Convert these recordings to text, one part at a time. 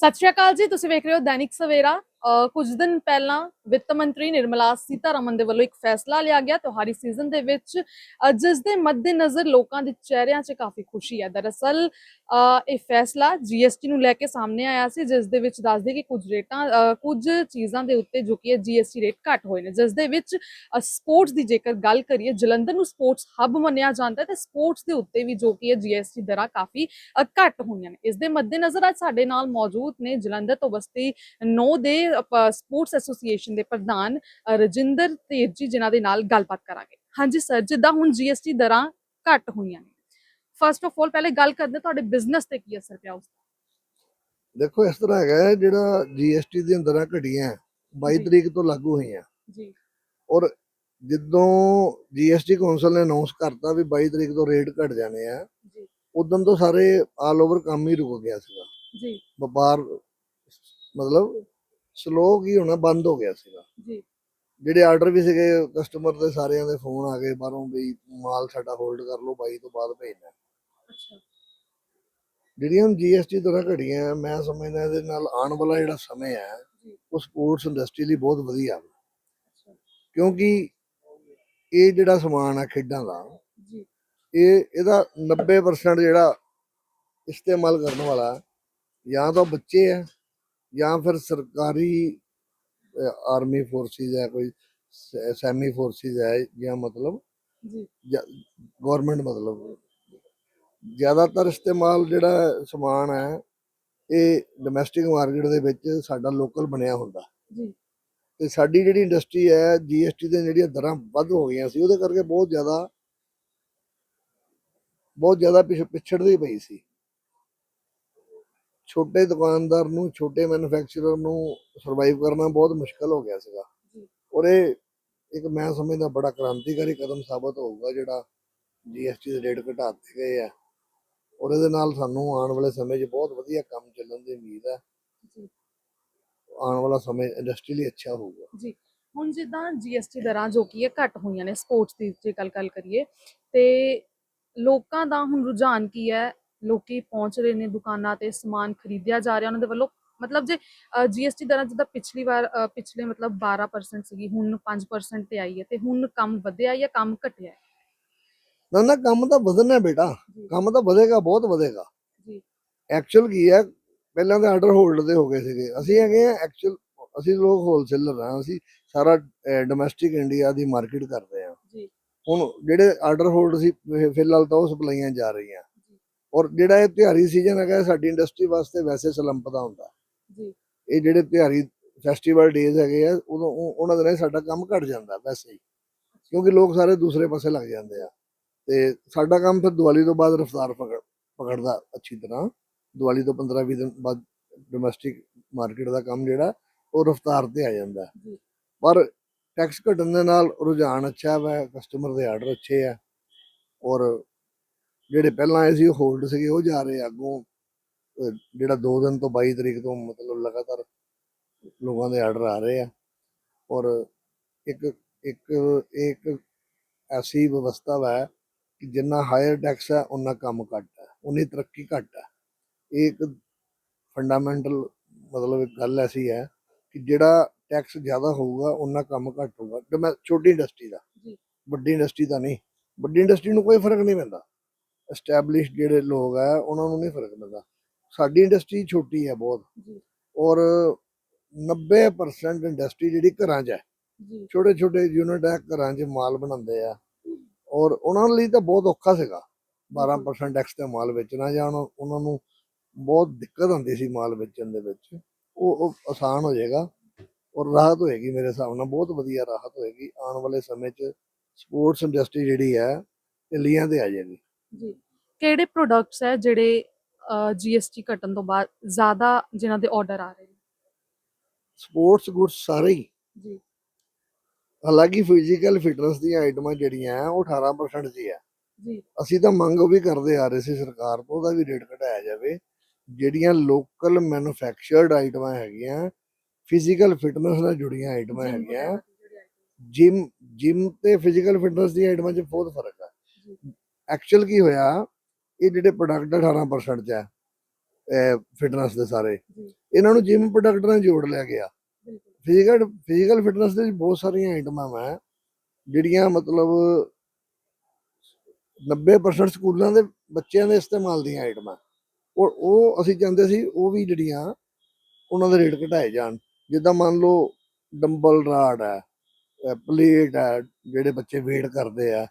ਸਤਿ ਸ਼੍ਰੀ ਅਕਾਲ ਜੀ ਤੁਸੀਂ ਵੇਖ ਰਹੇ ਹੋ ਦੈਨਿਕ ਸਵੇਰਾ। ਕੁਝ ਦਿਨ ਪਹਿਲਾਂ ਵਿੱਤ ਮੰਤਰੀ ਨਿਰਮਲਾ ਸੀਤਾਰਮਨ ਦੇ ਵੱਲੋਂ ਇੱਕ ਫੈਸਲਾ ਲਿਆ ਗਿਆ ਤਿਉਹਾਰੀ ਸੀਜ਼ਨ ਦੇ ਵਿੱਚ ਜਿਸ ਦੇ ਮੱਦੇਨਜ਼ਰ ਲੋਕਾਂ ਦੇ ਚਿਹਰਿਆਂ 'ਚ ਕਾਫੀ ਖੁਸ਼ੀ ਹੈ। ਦਰਅਸਲ ਇਹ ਫੈਸਲਾ ਜੀਐਸਟੀ ਨੂੰ ਲੈ ਕੇ ਸਾਹਮਣੇ ਆਇਆ ਸੀ ਜਿਸ ਦੇ ਵਿੱਚ ਦੱਸਦੇ ਕਿ ਕੁਝ ਰੇਟਾਂ ਕੁਝ ਚੀਜ਼ਾਂ ਦੇ ਉੱਤੇ ਜੋ ਕਿ ਹੈ ਜੀਐਸਟੀ ਰੇਟ ਘੱਟ ਹੋਏ ਨੇ ਜਿਸ ਦੇ ਵਿੱਚ ਸਪੋਰਟਸ ਦੀ ਜੇਕਰ ਗੱਲ ਕਰੀਏ ਜਲੰਧਰ ਨੂੰ ਸਪੋਰਟਸ ਹੱਬ ਮੰਨਿਆ ਜਾਂਦਾ ਹੈ ਤੇ ਸਪੋਰਟਸ ਦੇ ਉੱਤੇ ਵੀ ਜੋ ਕਿ ਹੈ ਜੀਐਸਟੀ ਦਰਾਂ ਕਾਫੀ ਅ, ਘੱਟ ਹੋਈਆਂ ਨੇ। ਇਸ ਦੇ ਮੱਦੇਨਜ਼ਰ ਅੱਜ ਸਾਡੇ ਨਾਲ ਮੌਜੂਦ ਨੇ ਜਲੰਧਰ ਤੋਂ ਬਸਤੀ 9 ਦੇ ਸਪੋਰਟਸ ਐਸੋਸੀਏਸ਼ਨ ਦੇ ਪ੍ਰਧਾਨ ਰਜਿੰਦਰ ਤੇਜ ਜੀ ਜਿਨ੍ਹਾਂ ਦੇ ਨਾਲ ਗੱਲਬਾਤ ਕਰਾਂਗੇ। ਹਾਂਜੀ ਸਰ ਜਿੱਦਾਂ ਹੁਣ ਜੀਐਸਟੀ ਦਰਾਂ ਘੱਟ ਹੋਈਆਂ ਨੇ। ਫਸਟ ਆਫ ਆਲ ਪਹਿਲੇ ਗੱਲ ਕਰਦੇ ਤੁਹਾਡੇ ਬਿਜ਼ਨਸ ਤੇ ਕੀ ਅਸਰ ਪਿਆ ਉਸ ਦਾ? ਦੇਖੋ ਇਸ ਤਰ੍ਹਾਂ ਹੈਗਾ ਜਿਹੜਾ ਜੀਐਸਟੀ ਦੀਆਂ ਦਰਾਂ ਘਟੀਆਂ 22 ਜੀ। ਤਰੀਕ ਤੋਂ ਲਾਗੂ ਹੋਈਆਂ। ਜੀ। ਔਰ ਜਦੋਂ ਜੀਐਸਟੀ ਕੌਂਸਲ ਨੇ ਅਨਾਉਂਸ ਕਰਤਾ ਵੀ 22 ਤਰੀਕ ਤੋਂ ਰੇਟ ਘਟ ਜਾਣੇ ਆ ਜੀ। ਉਦੋਂ ਤੋਂ ਸਾਰੇ ਆਲ ਓਵਰ ਕੰਮ ਹੀ ਰੁਕ ਗਿਆ ਸੀਗਾ। ਜੀ। ਵਪਾਰ ਮਤਲਬ ਸਲੋ ਕੀ ਹੋਣਾ ਬੰਦ ਹੋ ਗਿਆ ਸੀਗਾ। ਜੀ। ਜਿਹੜੇ ਆਰਡਰ ਵੀ ਸੀਗੇ ਕਸਟਮਰ ਦੇ ਸਾਰਿਆਂ ਦੇ ਫੋਨ ਆ ਗਏ ਬਾਹਰੋਂ ਵੀ ਮਾਲ ਸਾਡਾ ਹੋਲਡ ਕਰ ਲਓ 22 ਤੋਂ ਬਾਅਦ ਭੇਜਣਾ। ਅੱਛਾ। ਜਿਹੜੀਆਂ ਹੁਣ ਜੀਐਸਟੀ ਦਰਾਂ ਘਟੀਆਂ ਮੈਂ ਸਮਝਦਾ ਇਹਦੇ ਨਾਲ ਆਉਣ ਵਾਲਾ ਜਿਹੜਾ ਸਮੇਂ ਹੈ ਉਹ ਸਪੋਰਟਸ ਇੰਡਸਟਰੀ ਲਈ ਬਹੁਤ ਵਧੀਆ। ਅੱਛਾ। ਕਿਉਂਕਿ ਇਹ ਜਿਹੜਾ ਸਮਾਨ ਆ ਖੇਡਾਂ ਦਾ ਜੀ। ਇਹ ਇਹਦਾ 90% ਜਿਹੜਾ ਇਸਤੇਮਾਲ ਕਰਨ ਵਾਲਾ ਜਾਂ ਤਾਂ ਬੱਚੇ ਆ ਜਾਂ ਫਿਰ ਸਰਕਾਰੀ ਆਰਮੀ ਫੋਰਸਿਸ ਹੈ ਕੋਈ ਸੈਮੀ ਫੋਰਸਿਸ ਹੈ ਜਾਂ ਮਤਲਬ ਜੀ। ਗਵਰਨਮੈਂਟ ਮਤਲਬ। ਜ਼ਿਆਦਾਤਰ ਇਸਤੇਮਾਲ ਜਿਹੜਾ ਸਮਾਨ ਹੈ ਇਹ ਡੋਮੈਸਟਿਕ ਮਾਰਕੀਟ ਦੇ ਵਿੱਚ ਸਾਡਾ ਲੋਕਲ ਬਣਿਆ ਹੁੰਦਾ। ਜੀ। ਤੇ ਸਾਡੀ ਜਿਹੜੀ ਇੰਡਸਟਰੀ ਹੈ ਜੀਐਸਟੀ ਦੀਆਂ ਜਿਹੜੀਆਂ ਦਰਾਂ ਵੱਧ ਹੋ ਗਈਆਂ ਸੀ ਉਹਦੇ ਕਰਕੇ ਬਹੁਤ ਜ਼ਿਆਦਾ ਬਹੁਤ ਜ਼ਿਆਦਾ ਪਿਛ ਪਿਛੜਦੀ ਪਈ ਸੀ। ਛੋਟੇ ਦੁਕਾਨਦਾਰ ਨੂੰ ਛੋਟੇ ਮੈਨੂਫੈਕਚਰਰ ਨੂੰ ਸਰਵਾਈਵ ਕਰਨਾ ਬਹੁਤ ਮੁਸ਼ਕਲ ਹੋ ਗਿਆ ਸੀਗਾ। ਜੀ। ਔਰ ਇਹ ਇੱਕ ਮੈਂ ਸਮਝਦਾ ਬੜਾ ਕ੍ਰਾਂਤੀਕਾਰੀ ਕਦਮ ਸਾਬਤ ਹੋਊਗਾ ਜਿਹੜਾ ਜੀਐਸਟੀ ਦੇ ਰੇਟ ਘਟਾ ਦਿੱਤੇ ਗਏ ਆ। ਔਰ ਇਹਦੇ ਨਾਲ ਸਾਨੂੰ ਆਉਣ ਵਾਲੇ ਸਮੇਂ 'ਚ ਬਹੁਤ ਵਧੀਆ ਕੰਮ ਚੱਲਣ ਦੀ ਉਮੀਦ ਹੈ ਆਉਣ ਵਾਲਾ ਸਮੇਂ ਇੰਡਸਟਰੀ ਲਈ ਅੱਛਾ ਹੋਊਗਾ। ਜੀ। ਹੁਣ ਜਿੱਦਾਂ ਜੀਐਸਟੀ ਦਰਾਂ ਜੋ ਕੀ ਹੈ ਘੱਟ ਹੋਈਆਂ ਨੇ ਸਪੋਰਟਸ ਦੀ ਜੇ ਗੱਲ ਗੱਲ ਕਰੀਏ ਤੇ ਲੋਕਾਂ ਦਾ ਹੁਣ ਰੁਝਾਨ ਕੀ ਹੈ? ਲੋਕੀ ਪਹੁੰਚ ਰਹੇ ਨੇ ਦੁਕਾਨਾਂ ਤੇ ਸਮਾਨ ਖਰੀਦਿਆ ਜਾ ਰਿਹਾ ਉਹਨਾਂ ਦੇ ਵੱਲੋਂ ਮਤਲਬ ਜੇ ਜੀਐਸਟੀ ਦਰਾਂ ਜਿੱਦਾਂ ਪਿਛਲੀ ਵਾਰ ਪਿਛਲੇ ਮਤਲਬ 12% ਸੀਗੀ ਹੁਣ 5% ਤੇ ਆਈ ਹੈ ਤੇ ਹੁਣ ਕੰਮ ਵਧਿਆ ਜਾਂ ਕੰਮ ਘਟਿਆ? ਨਾ ਨਾ ਕੰਮ ਤਾਂ ਵਧਣਾ ਬੇਟਾ ਕੰਮ ਤਾਂ ਵਧੇਗਾ ਬਹੁਤ ਵਧੇਗਾ। ਜੀ। ਐਕਚੁਅਲ ਕੀ ਹੈ ਪਹਿਲਾਂ ਤਾਂ ਆਰਡਰ ਹੋਲਡ ਦੇ ਹੋ ਗਏ ਸੀਗੇ ਅਸੀਂ ਹੈਗੇ ਆ ਐਕਚੁਅਲ ਅਸੀਂ ਲੋਕ ਹੋਲਸੇਲਰ ਹਾਂ ਅਸੀਂ ਸਾਰਾ ਡੋਮੈਸਟਿਕ ਇੰਡੀਆ ਦੀ ਮਾਰਕੀਟ ਕਰਦੇ ਹਾਂ। ਜੀ। ਹੁਣ ਜਿਹੜੇ ਆਰਡਰ ਹੋਲਡ ਸੀ ਫਿਲਹਾਲ ਤਾਂ ਉਹ ਸਪਲਾਈਆਂ ਜਾ ਰਹੀਆਂ। ਔਰ ਜਿਹੜਾ ਇਹ ਤਿਉਹਾਰੀ ਸੀਜ਼ਨ ਹੈਗਾ ਸਾਡੀ ਇੰਡਸਟਰੀ ਵਾਸਤੇ ਵੈਸੇ ਸਲੰਪ ਦਾ ਹੁੰਦਾ। ਜੀ। ਇਹ ਜਿਹੜੇ ਤਿਉਹਾਰੀ ਫੈਸਟੀਵਲ ਡੇਜ਼ ਹੈਗੇ ਆ ਉਦੋਂ ਉਹ- ਉਹਨਾਂ ਦਿਨਾਂ 'ਚ ਸਾਡਾ ਕੰਮ ਘਟ ਜਾਂਦਾ ਵੈਸੇ ਹੀ। ਕਿਉਂਕਿ ਲੋਕ ਸਾਰੇ ਦੂਸਰੇ ਪਾਸੇ ਲੱਗ ਜਾਂਦੇ ਆ। ਤੇ ਸਾਡਾ ਕੰਮ ਫਿਰ ਦੀਵਾਲੀ ਤੋਂ ਬਾਅਦ ਰਫਤਾਰ ਪਕੜ ਪਕੜਦਾ ਅੱਛੀ ਤਰ੍ਹਾਂ। ਦੀਵਾਲੀ ਤੋਂ 15-20 ਦਿਨ ਬਾਅਦ ਡੋਮੈਸਟਿਕ ਮਾਰਕੀਟ ਦਾ ਕੰਮ ਜਿਹੜਾ ਉਹ ਰਫਤਾਰ ਤੇ ਆ ਜਾਂਦਾ। ਪਰ ਟੈਕਸ ਘਟਣ ਦੇ ਨਾਲ ਰੁਝਾਨ ਅੱਛਾ ਹੈ ਕਸਟਮਰ ਦੇ ਆਰਡਰ ਅੱਛੇ ਆ। ਔਰ ਜਿਹੜੇ ਪਹਿਲਾਂ ਆਏ ਸੀ ਉਹ ਹੋਲਡ ਸੀਗੇ ਉਹ ਜਾ ਰਹੇ ਆ ਅੱਗੋਂ। ਜਿਹੜਾ 2 ਦਿਨ ਤੋਂ 22 ਤਰੀਕ ਤੋਂ ਮਤਲਬ ਲਗਾਤਾਰ ਲੋਕਾਂ ਦੇ ਆਰਡਰ ਆ ਰਹੇ ਆ। ਔਰ ਇੱਕ ਇੱਕ ਇੱਕ ਐਸੀ ਵਿਵਸਥਾ ਹੈ ਕਿ ਜਿੰਨਾ ਹਾਇਰ ਟੈਕਸ ਹੈ ਉਨਾ ਕੰਮ ਘੱਟ ਹੈ ਉਨੀ ਤਰੱਕੀ ਘੱਟ ਹੈ ਇਹ ਇੱਕ ਫੰਡਾਮੈਂਟਲ ਮਤਲਬ ਇੱਕ ਗੱਲ ਐਸੀ ਹੈ ਕਿ ਜਿਹੜਾ ਟੈਕਸ ਜ਼ਿਆਦਾ ਹੋਊਗਾ ਉਨਾ ਕੰਮ ਘੱਟ ਹੋਊਗਾ। ਤੇ ਮੈਂ ਛੋਟੀ ਇੰਡਸਟਰੀ ਦਾ ਜੀ। ਵੱਡੀ ਇੰਡਸਟਰੀ ਦਾ ਨਹੀਂ ਵੱਡੀ ਇੰਡਸਟਰੀ ਨੂੰ ਕੋਈ ਫ਼ਰਕ ਨਹੀਂ ਪੈਂਦਾ। ਐਸਟੈਬਲਿਸ਼ ਜਿਹੜੇ ਲੋਕ ਆ ਉਹਨਾਂ ਨੂੰ ਨਹੀਂ ਫ਼ਰਕ ਪੈਂਦਾ। ਸਾਡੀ ਇੰਡਸਟਰੀ ਛੋਟੀ ਹੈ ਬਹੁਤ। ਔਰ 90% ਇੰਡਸਟਰੀ ਜਿਹੜੀ ਘਰਾਂ 'ਚ ਹੈ ਛੋਟੇ ਛੋਟੇ ਯੂਨਿਟ ਹੈ ਘਰਾਂ 'ਚ ਮਾਲ ਬਣਾਉਂਦੇ ਆ। ਔਰ ਉਹਨਾਂ ਲਈ ਤਾਂ ਬਹੁਤ ਔਖਾ ਸੀਗਾ। 12% ਟੈਕਸ ਤੇ ਮਾਲ ਵੇਚਣਾ ਜਾਂ ਉਹਨਾਂ- ਨੂੰ ਬਹੁਤ ਦਿੱਕਤ ਹੁੰਦੀ ਸੀ ਮਾਲ ਵੇਚਣ ਦੇ ਵਿੱਚ। ਉਹ ਆਸਾਨ ਹੋ ਜਾਏਗਾ। ਔਰ ਰਾਹਤ ਹੋਏਗੀ ਮੇਰੇ ਹਿਸਾਬ ਨਾਲ। ਬਹੁਤ ਵਧੀਆ ਰਾਹਤ ਹੋਏਗੀ। ਆਉਣ ਵਾਲੇ ਸਮੇਂ 'ਚ ਸਪੋਰਟਸ ਇੰਡਸਟਰੀ ਜਿਹੜੀ ਹੈ ਇਹ ਲੀਆਂ ਤੇ ਆ ਜਾਏਗੀ। ਜੀ। ਕਿਹੜੇ ਪ੍ਰੋਡਕਟਸ ਹੈ ਜਿਹੜੇ ਜੀਐਸਟੀ ਘਟਣ ਤੋਂ ਬਾਅਦ ਜ਼ਿਆਦਾ ਜਿਨ੍ਹਾਂ ਦੇ ਆਰਡਰ ਆ ਰਹੇ ਨੇ? ਸਪੋਰਟਸ ਗੁੱਡਸ ਸਾਰੇ ਹੀ। ਜੀ। ਹਾਲਾਂਕਿ ਫਿਜ਼ੀਕਲ ਫਿਟਨੈਸ ਦੀਆਂ ਆਈਟਮਾਂ ਜਿਹੜੀਆਂ ਆ ਉਹ 18% ਦੀ ਹੈ। ਜੀ। ਅਸੀਂ ਤਾਂ ਮੰਗ ਵੀ ਕਰਦੇ ਆ ਰਹੇ ਸੀ ਸਰਕਾਰ ਤੋਂ ਉਹਦਾ ਵੀ ਰੇਟ ਘਟਾਇਆ ਜਾਵੇ। ਜਿਹੜੀਆਂ ਲੋਕਲ ਮੈਨੂਫੈਕਚਰਡ ਆਈਟਮਾਂ ਹੈਗੀਆਂ ਫਿਜ਼ੀਕਲ ਫਿਟਨੈਸ ਨਾਲ ਜੁੜੀਆਂ ਆਈਟਮਾਂ ਹੈਗੀਆਂ ਜਿਮ ਜਿਮ ਤੇ ਫਿਜ਼ੀਕਲ ਫਿਟਨੈਸ ਦੀ ਆਈਟਮਾਂ 'ਚ ਬਹੁਤ ਫ਼ਰਕ ਜੀ। ਐਕਚੁਅਲ ਕੀ ਹੋਇਆ ਇਹ ਜਿਹੜੇ ਪ੍ਰੋਡਕਟ 18% ਚ ਹੈ ਫਿਟਨੈਸ ਦੇ ਸਾਰੇ। ਇਹਨਾਂ ਨੂੰ ਜਿਮ ਪ੍ਰੋਡਕਟ ਨਾਲ ਜੋੜ ਲਿਆ ਗਿਆ। ਫਿਜ਼ੀਕਲ ਫਿਜ਼ੀਕਲ ਫਿਟਨੈਸ ਦੇ ਬਹੁਤ ਸਾਰੀਆਂ ਆਈਟਮਾਂ ਹੈ ਜਿਹੜੀਆਂ ਮਤਲਬ 90% ਸਕੂਲਾਂ ਦੇ ਬੱਚਿਆਂ ਦੇ ਇਸਤੇਮਾਲ ਦੀਆਂ ਆਈਟਮਾਂ ਔਰ ਉਹ ਅਸੀਂ ਚਾਹੁੰਦੇ ਸੀ ਉਹ ਵੀ ਜਿਹੜੀਆਂ ਉਹਨਾਂ ਦੇ ਰੇਟ ਘਟਾਏ ਜਾਣ। ਜਿੱਦਾਂ ਮੰਨ ਲਓ ਡੰਬਲ ਰਾਡ ਹੈ ਪਲੇਟ ਹੈ ਜਿਹੜੇ ਬੱਚੇ ਵੇਟ ਕਰਦੇ ਆ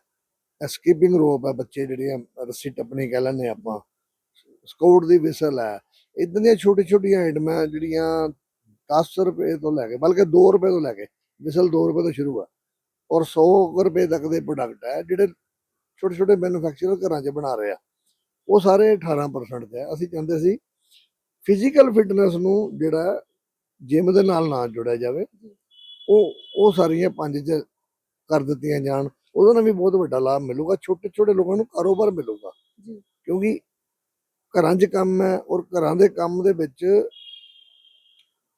ਸਕਿਪਿੰਗ ਰੋਪ ਹੈ ਬੱਚੇ ਜਿਹੜੀਆਂ ਰੱਸੀ ਟੱਪਣੀ ਕਹਿ ਲੈਂਦੇ ਆਪਾਂ। ਸਕਾਊਟ ਦੀ ਵਿਸਲ ਹੈ ਇਦਾਂ ਦੀਆਂ ਛੋਟੀ ਛੋਟੀਆਂ ਆਈਟਮਾਂ ਜਿਹੜੀਆਂ 10 ਰੁਪਏ ਤੋਂ ਲੈ ਕੇ, ਬਲਕਿ 2 ਰੁਪਏ ਤੋਂ ਲੈ ਕੇ ਵਿਸਲ 2 ਰੁਪਏ ਤੋਂ ਸ਼ੁਰੂ ਆ। ਔਰ 100 ਰੁਪਏ ਤੱਕ ਦੇ ਪ੍ਰੋਡਕਟ ਹੈ ਜਿਹੜੇ ਛੋਟੇ ਛੋਟੇ ਮੈਨੂਫੈਕਚਰਰ ਘਰਾਂ 'ਚ ਬਣਾ ਰਹੇ ਆ। ਉਹ ਸਾਰੇ 18% ਤੇ ਆ। ਅਸੀਂ ਚਾਹੁੰਦੇ ਸੀ ਫਿਜ਼ੀਕਲ ਫਿਟਨੈਸ ਨੂੰ ਜਿਹੜਾ ਜਿਮ ਦੇ ਨਾਲ ਨਾ ਜੋੜਿਆ ਜਾਵੇ। ਉਹ ਉਹ ਸਾਰੀਆਂ ਪੰਜ 'ਚ ਕਰ ਦਿੱਤੀਆਂ ਜਾਣ। ਉਹਦੇ ਨਾਲ ਵੀ ਬਹੁਤ ਵੱਡਾ ਲਾਭ ਮਿਲੂਗਾ ਛੋਟੇ ਛੋਟੇ ਲੋਕਾਂ ਨੂੰ ਕਾਰੋਬਾਰ ਮਿਲੂਗਾ। ਜੀ। ਕਿਉਂਕਿ ਘਰਾਂ 'ਚ ਕੰਮ ਹੈ ਔਰ ਘਰਾਂ ਦੇ ਕੰਮ ਦੇ ਵਿੱਚ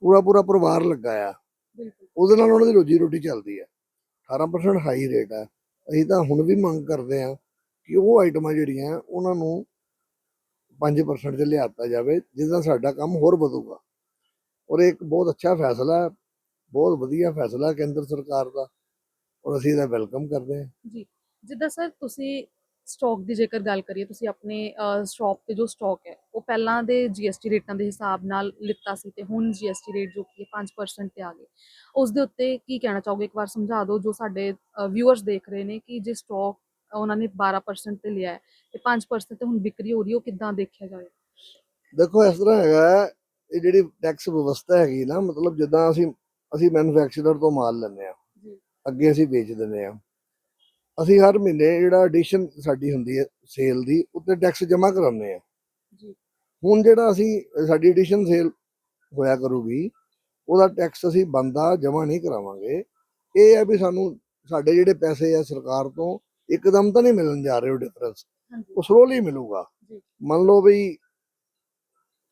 ਪੂਰਾ ਪੂਰਾ ਪਰਿਵਾਰ ਲੱਗਾ ਆ। ਬਿਲਕੁਲ। ਉਹਦੇ ਨਾਲ ਉਹਨਾਂ ਦੀ ਰੋਜੀ ਰੋਟੀ ਚੱਲਦੀ ਹੈ 18% ਹਾਈ ਰੇਟ ਹੈ ਅਸੀਂ ਤਾਂ ਹੁਣ ਵੀ ਮੰਗ ਕਰਦੇ ਹਾਂ ਕਿ ਉਹ ਆਈਟਮਾਂ ਜਿਹੜੀਆਂ ਉਹਨਾਂ ਨੂੰ 5% ਤੇ ਲਿਆਤਾ ਜਾਵੇ ਜਿਸ ਨਾਲ ਸਾਡਾ ਕੰਮ ਹੋਰ ਵਧੂਗਾ। ਔਰ ਇੱਕ ਬਹੁਤ ਅੱਛਾ ਫੈਸਲਾ ਹੈ ਬਹੁਤ ਵਧੀਆ ਫੈਸਲਾ ਕੇਂਦਰ ਸਰਕਾਰ ਦਾ। ਔਰ ਅਸੀਂ ਇਹਦਾ ਵੈਲਕਮ ਕਰਦੇ ਹਾਂ। ਜੀ ਜਿੱਦਾਂ ਸਰ ਤੁਸੀਂ ਸਟਾਕ ਦੀ ਜੇਕਰ ਗੱਲ ਕਰੀਏ ਤੁਸੀਂ ਆਪਣੇ ਸ਼ਾਪ ਤੇ ਜੋ ਸਟਾਕ ਹੈ ਉਹ ਪਹਿਲਾਂ ਦੇ GST ਰੇਟਾਂ ਦੇ ਹਿਸਾਬ ਨਾਲ ਲਿੱਤਾ ਸੀ ਤੇ ਹੁਣ GST ਰੇਟ ਜੋ ਕਿ ਹੈ 5% ਤੇ ਆ ਗਏ ਉਸ ਦੇ ਉੱਤੇ ਕੀ ਕਹਿਣਾ ਚਾਹੋਗੇ? ਇੱਕ ਵਾਰ ਸਮਝਾ ਦਿਓ ਜੋ ਸਾਡੇ ਵਿਊਅਰਸ ਦੇਖ ਰਹੇ ਨੇ ਕਿ ਜੇ ਸਟਾਕ ਉਹਨਾਂ ਨੇ 12% ਤੇ ਲਿਆ ਹੈ ਤੇ 5% ਤੇ ਹੁਣ ਵਿਕਰੀ ਹੋ ਰਹੀ ਉਹ ਕਿੱਦਾਂ ਦੇਖਿਆ ਜਾਵੇ? ਦੇਖੋ ਇਸ ਤਰ੍ਹਾਂ ਹੈਗਾ ਇਹ ਜਿਹੜੀ ਟੈਕਸ ਵਿਵਸਥਾ ਹੈਗੀ ਨਾ ਮਤਲਬ ਜਿੱਦਾਂ ਅਸੀਂ ਅਸੀਂ ਮੈਨੂਫੈਕਚਰਰ ਤੋਂ ਮਾਲ ਲੈਂਦੇ ਆ ਅੱਗੇ ਅਸੀਂ ਵੇਚ ਦਿੰਦੇ ਆ ਅਸੀਂ ਹਰ ਮਹੀਨੇ ਜਿਹੜਾ ਐਡੀਸ਼ਨ ਸਾਡੀ ਹੁੰਦੀ ਹੈ ਸੇਲ ਦੀ ਉੱਤੇ ਟੈਕਸ ਜਮ੍ਹਾਂ ਕਰਾਉਂਦੇ ਆ ਜੀ। ਹੁਣ ਜਿਹੜਾ ਅਸੀਂ ਸਾਡੀ ਐਡੀਸ਼ਨ ਸੇਲ ਹੋਇਆ ਕਰੂਗੀ ਉਹਦਾ ਟੈਕਸ ਅਸੀਂ ਬੰਦਾ ਜਮ੍ਹਾਂ ਨਹੀਂ ਕਰਾਵਾਂਗੇ। ਇਹ ਹੈ ਵੀ ਸਾਨੂੰ ਸਾਡੇ ਜਿਹੜੇ ਪੈਸੇ ਆ ਸਰਕਾਰ ਤੋਂ ਇੱਕਦਮ ਤਾਂ ਨਹੀਂ ਮਿਲਣ ਜਾ ਰਹੇ ਉਹ ਡਿਫਰੈਂਸ ਉਹ ਸਲੋਲੀ ਮਿਲੂਗਾ। ਮੰਨ ਲਓ ਵੀ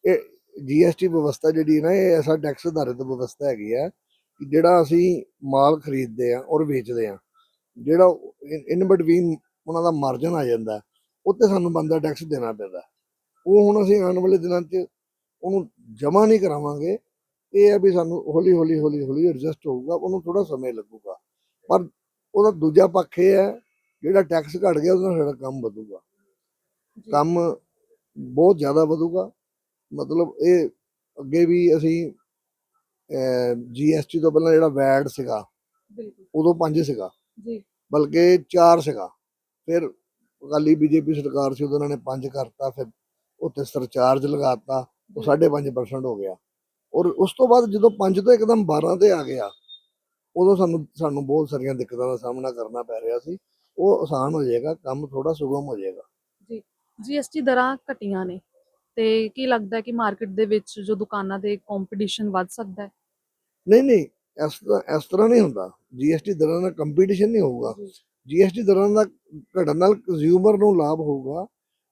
ਇਹ ਜੀਐਸਟੀ ਵਿਵਸਥਾ ਜਿਹੜੀ ਨਾ ਇਹ ਐਸਾ ਟੈਕਸ ਆਧਾਰਿਤ ਵਿਵਸਥਾ ਹੈਗੀ ਆ ਜਿਹੜਾ ਅਸੀਂ ਮਾਲ ਖਰੀਦਦੇ ਆ ਔਰ ਵੇਚਦੇ ਆ ਜਿਹੜਾ ਇਨ ਬਿਟਵੀਨ ਉਹਨਾਂ ਦਾ ਮਾਰਜਨ ਆ ਜਾਂਦਾ ਉੱਤੇ ਸਾਨੂੰ ਬੰਦਾ ਟੈਕਸ ਦੇਣਾ ਪੈਂਦਾ। ਉਹ ਹੁਣ ਅਸੀਂ ਆਉਣ ਵਾਲੇ ਦਿਨਾਂ 'ਚ ਉਹਨੂੰ ਜਮ੍ਹਾਂ ਨਹੀਂ ਕਰਾਵਾਂਗੇ ਇਹ ਹੈ ਵੀ ਸਾਨੂੰ ਹੌਲੀ ਹੌਲੀ ਹੌਲੀ ਹੌਲੀ ਐਡਜਸਟ ਹੋਊਗਾ ਉਹਨੂੰ ਥੋੜਾ ਸਮੇਂ ਲੱਗੂਗਾ। ਪਰ ਉਹਦਾ ਦੂਜਾ ਪੱਖ ਇਹ ਹੈ ਜਿਹੜਾ ਟੈਕਸ ਘਟ ਗਿਆ ਉਹਦੇ ਸਾਡਾ ਕੰਮ ਵਧੂਗਾ। ਕੰਮ ਬਹੁਤ ਜ਼ਿਆਦਾ ਵਧੂਗਾ ਮਤਲਬ ਇਹ ਅੱਗੇ ਵੀ ਅਸੀਂ ਜੀਐਸਟੀ ਤੋਂ ਪਹਿਲਾਂ ਜਿਹੜਾ ਵੈਟ ਸੀਗਾ ਬਿਲਕੁਲ। ਉਦੋਂ 5 ਸੀਗਾ। ਜੀ। ਬਲਕਿ 4 ਸੀਗਾ। ਫਿਰ ਅਕਾਲੀ ਬੀਜੇਪੀ ਸਰਕਾਰ ਸੀ ਉਹਨਾਂ ਨੇ 5 ਕਰਤਾ ਫਿਰ ਉੱਤੇ ਸਰਚਾਰਜ ਲਗਾਤਾ ਉਹ 5.5% ਹੋ ਗਿਆ। ਔਰ ਉਸ ਤੋਂ ਬਾਅਦ ਜਦੋਂ 5 ਤੋਂ ਇੱਕਦਮ 12 ਤੇ ਆ ਗਿਆ ਉਦੋਂ ਸਾਨੂੰ ਸਾਨੂੰ ਬਹੁਤ ਸਾਰੀਆਂ ਦਿੱਕਤਾਂ ਦਾ ਸਾਹਮਣਾ ਕਰਨਾ ਪੈ ਰਿਹਾ ਸੀ। ਉਹ ਆਸਾਨ ਹੋ ਜਾਏਗਾ ਕੰਮ ਥੋੜਾ ਸੁਗਮ ਹੋ ਜਾਏਗਾ। GST ਦਰਾਂ ਘਟੀਆਂ ਨੇ। ਤੇ ਕੀ ਲੱਗਦਾ ਕਿ ਮਾਰਕੀਟ ਦੇ ਵਿੱਚ ਜੋ ਦੁਕਾਨਾਂ ਦੇ ਕੰਪੀਟੀਸ਼ਨ ਵੱਧ ਸਕਦਾ ਹੈ? ਨਹੀਂ ਨਹੀਂ ਇਸ ਤਰ੍ਹਾਂ ਇਸ ਤਰ੍ਹਾਂ ਨਹੀਂ ਹੁੰਦਾ। ਜੀਐਸਟੀ ਦਰਾਂ ਨਾਲ ਕੰਪੀਟੀਸ਼ਨ ਨਹੀਂ ਹੋਊਗਾ। ਜੀਐਸਟੀ ਦਰਾਂ ਦਾ ਘਟਣ ਨਾਲ ਕੰਜ਼ਿਊਮਰ ਨੂੰ ਲਾਭ ਹੋਊਗਾ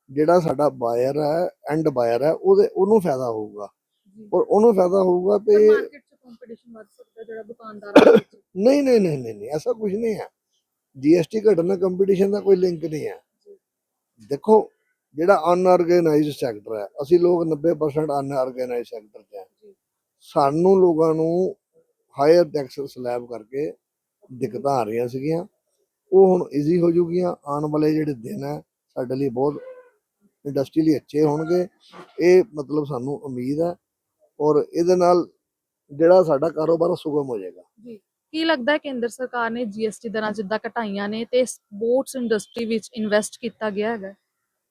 ਜਿਹੜਾ ਸਾਡਾ ਬਾਇਰ ਹੈ ਐਂਡ ਬਾਇਰ ਹੈ ਉਹਦੇ ਉਹਨੂੰ ਫਾਇਦਾ ਹੋਊਗਾ। ਔਰ ਉਹਨੂੰ ਫਾਇਦਾ ਹੋਊਗਾ ਤੇ ਮਾਰਕੀਟ 'ਚ ਕੰਪੀਟੀਸ਼ਨ ਵੱਧ ਸਕਦਾ ਹੈ ਜਿਹੜਾ ਦੁਕਾਨਦਾਰਾਂ ਦੇ ਵਿੱਚ। ਨਹੀਂ ਨਹੀਂ ਨਹੀਂ ਨਹੀਂ ਨਹੀਂ ਐਸਾ ਕੁਝ ਨਹੀਂ ਹੈ। ਜੀਐਸਟੀ ਘਟਣ ਨਾਲ ਕੰਪੀਟੀਸ਼ਨ ਦਾ ਕੋਈ ਲਿੰਕ ਨਹੀਂ ਹੈ। ਦੇਖੋ ਜਿਹੜਾ ਅਨਆਰਗੇਨਾਈਜ਼ਡ ਸੈਕਟਰ ਹੈ ਅਸੀਂ ਲੋਕ 90% ਅਨਆਰਗੇਨਾਈਜ਼ਡ ਸੈਕਟਰ 'ਚ ਹੈ। ਸਾਨੂੰ ਲੋਕਾਂ ਨੂੰ ਹਾਇਰ ਟੈਕਸ ਸਲੈਬ ਕਰਕੇ ਦਿੱਕਤਾਂ ਆ ਰਹੀਆਂ ਸੀਗੀਆਂ। ਉਹ ਹੁਣ ਈਜ਼ੀ ਹੋ ਜੂਗੀਆਂ ਆਉਣ ਵਾਲੇ ਜਿਹੜੇ ਦਿਨ ਹੈ ਸਾਡੇ ਲਈ ਬਹੁਤ ਇੰਡਸਟਰੀ ਲਈ ਅੱਛੇ ਹੋਣਗੇ। ਇਹ ਮਤਲਬ ਸਾਨੂੰ ਉਮੀਦ ਹੈ ਔਰ ਇਹਦੇ ਨਾਲ ਜਿਹੜਾ ਸਾਡਾ ਕਾਰੋਬਾਰ ਸੁਗਮ ਹੋ ਜਾਏਗਾ। ਕੀ ਲੱਗਦਾ ਹੈ ਕੇਂਦਰ ਸਰਕਾਰ ਨੇ GST ਦਰਾਂ ਜਿੱਦਾਂ ਘਟਾਈਆਂ ਨੇ ਤੇ ਸਪੋਰਟਸ ਇੰਡਸਟਰੀ ਵਿੱਚ ਇਨਵੈਸਟ ਕੀਤਾ ਗਿਆ ਹੈਗਾ?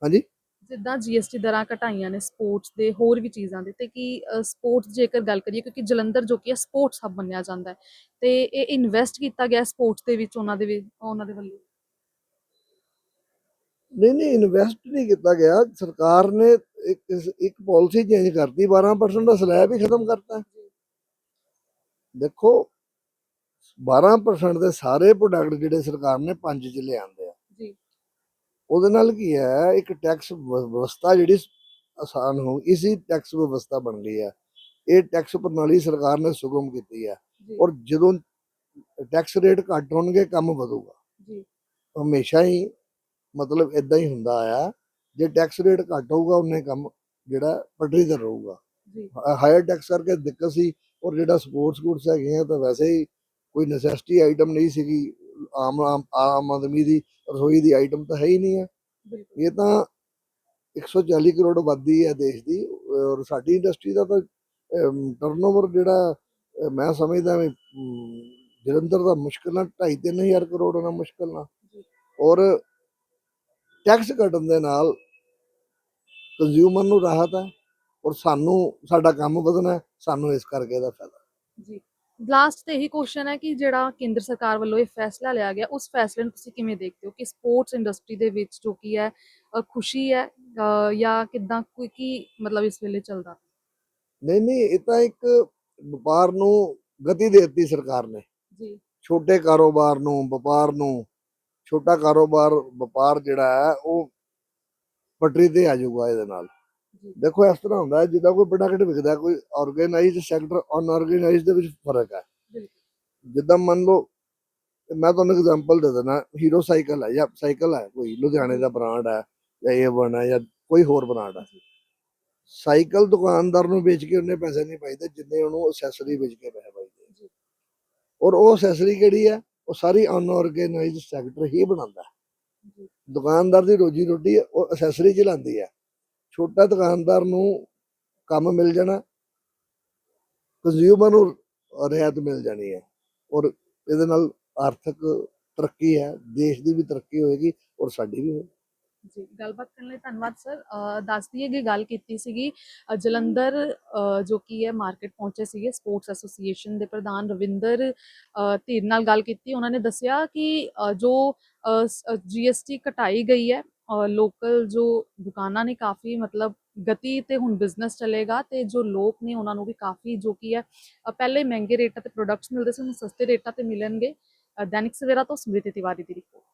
ਹਾਂਜੀ? ਜਿੱਦਾਂ GST ਦਰਾਂ ਘਟਾਈਆਂ ਨੇ ਸਪੋਰਟਸ ਦੇ ਹੋਰ ਵੀ ਚੀਜ਼ਾਂ ਦੇ ਤੇ ਕੀ ਸਪੋਰਟਸ ਜੇਕਰ ਗੱਲ ਕਰੀਏ ਕਿਉਂਕਿ ਜਲੰਧਰ ਜੋ ਕਿ ਹੈ ਸਪੋਰਟਸ ਹੱਬ ਮੰਨਿਆ ਜਾਂਦਾ ਹੈ ਤੇ ਇਹ ਇਨਵੈਸਟ ਕੀਤਾ ਗਿਆ ਸਪੋਰਟਸ ਦੇ ਵਿੱਚ ਉਹਨਾਂ ਦੇ ਉਹਨਾਂ ਦੇ ਵੱਲੋਂ? ਨਹੀਂ ਨਹੀਂ ਇਨਵੈਸਟ ਨਹੀਂ ਕੀਤਾ ਗਿਆ ਸਰਕਾਰ ਨੇ ਇੱਕ ਇੱਕ ਪਾਲਿਸੀ ਚੇਂਜ ਕਰਤੀ 12% ਦਾ ਸਲੈਬ ਹੀ ਖਤਮ ਕਰਤਾ। ਦੇਖੋ 12% ਦੇ ਸਾਰੇ ਪ੍ਰੋਡਕਟ ਜਿਹੜੇ ਸਰਕਾਰ ਨੇ ਪੰਜ ਚ ਲਿਆਂਦੇ। ਉਹਦੇ ਨਾਲ ਕੀ ਹੈ ਇੱਕ ਟੈਕਸ ਵਿਵਸਥਾ ਜਿਹੜੀ ਆਸਾਨ ਹੋ ਇਸੀ ਟੈਕਸ ਵਿਵਸਥਾ ਬਣ ਗਈ ਹੈ। ਇਹ ਟੈਕਸ ਪ੍ਰਣਾਲੀ ਸਰਕਾਰ ਨੇ ਸੁਗਮ ਕੀਤੀ ਹੈ ਔਰ ਜਦੋਂ ਟੈਕਸ ਰੇਟ ਘੱਟ ਹੋਣਗੇ ਕੰਮ ਵਧੂਗਾ। ਜੀ। ਹਮੇਸ਼ਾ ਹੀ ਮਤਲਬ ਇਦਾਂ ਹੀ ਹੁੰਦਾ ਆ ਜੇ ਟੈਕਸ ਰੇਟ ਘੱਟ ਹੋਊਗਾ ਉਹਨੇ ਕੰਮ ਜਿਹੜਾ ਪਟਰੀ ਤੇ ਰਹੂਗਾ। ਜੀ। ਹਾਇਰ ਟੈਕਸ ਕਰਕੇ ਦਿੱਕਤ ਸੀ ਔਰ ਜਿਹੜਾ ਸਪੋਰਟਸ ਗੁੱਡਸ ਹੈਗੇ ਆ ਤਾਂ ਵੈਸੇ ਹੀ ਕੋਈ ਨੈਸੈਸਿਟੀ ਆਈਟਮ ਨਹੀਂ ਸੀਗੀ ਆਮ ਆਮ ਆਦਮੀ ਦੀ ਰਸੋਈ ਦੀ ਆਈਟਮ ਤਾਂ ਹੈ ਹੀ ਨਹੀਂ ਹੈ। ਇਹ ਤਾਂ 140 ਕਰੋੜ ਆਬਾਦੀ ਹੈ ਦੇਸ਼ ਦੀ ਔਰ ਸਾਡੀ ਇੰਡਸਟਰੀ ਦਾ ਤਾਂ ਟਰਨਓਵਰ ਜਿਹੜਾ ਮੈਂ ਸਮਝਦਾ ਵੀ ਜਲੰਧਰ ਦਾ ਮੁਸ਼ਕਲ ਨਾਲ 2.5 ਹਜ਼ਾਰ ਕਰੋੜ ਹੋਣਾ ਮੁਸ਼ਕਲ ਨਾਲ। ਔਰ ਟੈਕਸ ਘਟਣ ਦੇ ਨਾਲ ਕੰਜ਼ਿਊਮਰ ਨੂੰ ਰਾਹਤ ਹੈ ਔਰ ਸਾਨੂੰ ਸਾਡਾ ਕੰਮ ਵਧਣਾ ਸਾਨੂੰ ਇਸ ਕਰਕੇ ਇਹਦਾ ਫਾਇਦਾ। ਜੀ। ਲਾਸਟ ਤੇ ਇਹੀ ਕੁਐਸਚਨ ਹੈ ਕਿ ਜਿਹੜਾ ਕੇਂਦਰ ਸਰਕਾਰ ਵੱਲੋਂ ਇਹ ਫੈਸਲਾ ਲਿਆ ਗਿਆ ਉਸ ਫੈਸਲੇ ਨੂੰ ਤੁਸੀਂ ਕਿਵੇਂ ਦੇਖਦੇ ਹੋ? ਕਿ ਸਪੋਰਟਸ ਇੰਡਸਟਰੀ ਦੇ ਵਿੱਚ ਜੋ ਕੀ ਹੈ ਖੁਸ਼ੀ ਹੈ ਜਾਂ ਕਿਦਾਂ ਕੋਈ ਕੀ ਮਤਲਬ ਇਸ ਵੇਲੇ ਚੱਲਦਾ? ਨਹੀਂ ਨਹੀਂ ਇਹ ਤਾਂ ਇੱਕ ਵਪਾਰ ਨੂੰ ਗਤੀ ਦੇ ਦਿੱਤੀ ਸਰਕਾਰ ਨੇ। ਜੀ। ਛੋਟੇ ਕਾਰੋਬਾਰ ਨੂੰ ਵਪਾਰ ਨੂੰ ਛੋਟਾ ਕਾਰੋਬਾਰ ਵਪਾਰ ਜਿਹੜਾ ਹੈ ਉਹ ਪਟਰੀ ਤੇ ਆ ਜਾਊਗਾ ਇਹਦੇ ਨਾਲ। ਦੇਖੋ ਇਸ ਤਰ੍ਹਾਂ ਹੁੰਦਾ ਹੈ ਜਿੱਦਾਂ ਕੋਈ ਪ੍ਰੋਡਕਟ ਵਿਕਦਾ ਕੋਈ ਆਰਗੇਨਾਈਜ਼ਡ ਸੈਕਟਰ ਅਨਆਰਗੇਨਾਈਜ਼ਡ ਦੇ ਵਿੱਚ ਫ਼ਰਕ ਹੈ। ਜਿੱਦਾਂ ਮੰਨ ਲਓ ਮੈਂ ਤੁਹਾਨੂੰ ਐਗਜ਼ਾਮਪਲ ਦੇ ਦਿੰਦਾ ਹੀਰੋ ਸਾਈਕਲ ਹੈ ਜਾਂ ਸਾਈਕਲ ਹੈ ਕੋਈ ਲੁਧਿਆਣੇ ਦਾ ਬ੍ਰਾਂਡ ਹੈ ਜਾਂ A1 ਹੈ ਜਾਂ ਕੋਈ ਹੋਰ ਬ੍ਰਾਂਡ ਹੈ। ਸਾਈਕਲ ਦੁਕਾਨਦਾਰ ਨੂੰ ਵੇਚ ਕੇ ਉਹਨੇ ਪੈਸੇ ਨਹੀਂ ਪਾਈਦੇ ਜਿੰਨੇ ਉਹਨੂੰ ਅਸੈਸਰੀ ਵੇਚ ਕੇ ਪੈਸੇ ਪਾਈਦੇ। ਔਰ ਉਹ ਅਸੈਸਰੀ ਕਿਹੜੀ ਹੈ? ਉਹ ਸਾਰੀ ਅਨਆਰਗੇਨਾਈਜ਼ਡ ਸੈਕਟਰ ਹੀ ਬਣਾਉਂਦਾ ਦੁਕਾਨਦਾਰ ਦੀ ਰੋਜੀ ਰੋਟੀ ਉਹ ਅਸੈਸਰੀ ਚ ਲਾਉਂਦੀ ਹੈ। ਛੋਟਾ ਦੁਕਾਨਦਾਰ ਨੂੰ ਕੰਮ ਮਿਲ ਜਾਣਾ ਕੰਜ਼ਿਊਮਰ ਨੂੰ ਰਿਆਇਤ ਮਿਲ ਜਾਣੀ ਹੈ ਔਰ ਇਹਦੇ ਨਾਲ ਆਰਥਿਕ ਤਰੱਕੀ ਹੈ, ਦੇਸ਼ ਦੀ ਵੀ ਤਰੱਕੀ ਹੋਏਗੀ ਔਰ ਸਾਡੀ ਵੀ ਹੋਏਗੀ। ਜੀ, ਗੱਲਬਾਤ ਕਰਨ ਲਈ ਧੰਨਵਾਦ, ਸਰ। ਦੱਸ ਦਈਏ ਕਿ ਗੱਲ ਕੀਤੀ ਸੀਗੀ ਜਲੰਧਰ ਜੋ ਕੀ ਹੈ ਮਾਰਕੀਟ ਪਹੁੰਚੇ ਸੀਗੇ ਸਪੋਰਟਸ ਐਸੋਸੀਏਸ਼ਨ ਦੇ ਪ੍ਰਧਾਨ ਰਵਿੰਦਰ ਧੀਰ ਨਾਲ ਗੱਲ ਕੀਤੀ। ਉਹਨਾਂ ਨੇ ਦੱਸਿਆ ਕਿ ਜੋ ਜੀਐਸਟੀ ਘਟਾਈ ਗਈ ਹੈ ਲੋਕਲ ਜੋ ਦੁਕਾਨਾਂ ਨੇ ਕਾਫੀ ਮਤਲਬ ਗਤੀ ਤੇ ਹੁਣ ਬਿਜ਼ਨਸ ਚੱਲੇਗਾ ਤੇ ਜੋ ਲੋਕ ਨੇ ਉਹਨਾਂ ਨੂੰ ਵੀ ਕਾਫੀ ਜੋ ਕੀ ਹੈ ਪਹਿਲੇ ਮਹਿੰਗੇ ਰੇਟਾਂ ਤੇ ਪ੍ਰੋਡਕਟਸ ਮਿਲਦੇ ਸੀ, ਹੁਣ ਸਸਤੇ ਰੇਟਾਂ ਤੇ ਮਿਲਣਗੇ। ਦੈਨਿਕ ਸਵੇਰਾ ਤੋਂ ਸਮ੍ਰਿਤੀ ਤਿਵਾਰੀ ਦੀ ਰਿਪੋਰਟ